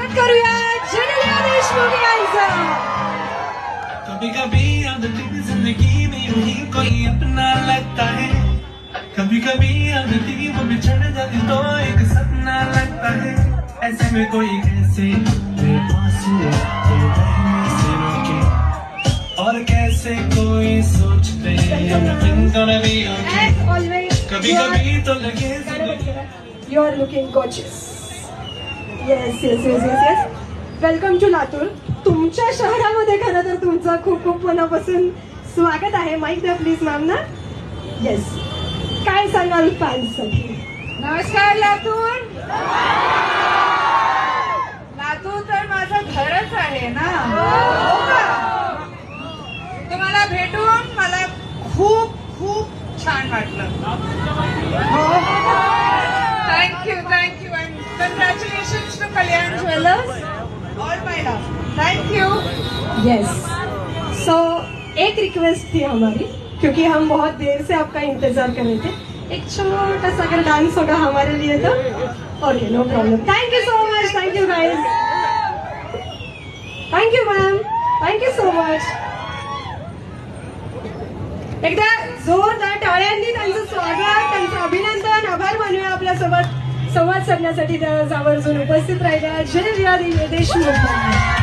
स्वागत करूया जनलिया देशमुख यांचं कभी कभी आदती ज़िंदगी में यूँ ही कोई अपना लगता है। कभी कभी आदती वो बिछड़ जाती तो एक सपना लगता है। ऐसे में कोई कैसे और कैसे कोई सोचते कभी कभी तो लगे ज़िंदगी You are looking yes yes yes yes yes welcome to Latur तुमच्या शहरामध्ये खरं तर तुमचं खूप खूप मनापासून स्वागत आहे. माहीत द्या प्लीज मॅम ना. येस काय सांगाल फॅन्ससाठी नमस्कार लातूर. लातूर तर माझं घरच आहे ना? हो का? तुम्हाला भेटून मला खूप खूप छान वाटलं. Thank you thank you and congratulation to Kalyan Jewellers all my love thank you yes so एक रिक्वेस्ट थी हमारी क्योंकि हम बहुत देर से आपका इंतज़ार कर रहे थे। एक छोटा सा अगर डांस होगा हमारे लिए तो। Okay no problem thank you so much thank you guys thank you ma'am thank you so much एकदा जोरदार टाळ्यांनी त्यांचं स्वागत संवाद साधण्यासाठी त्या आवर्जून उपस्थित राहिल्या जय विरा देशमुख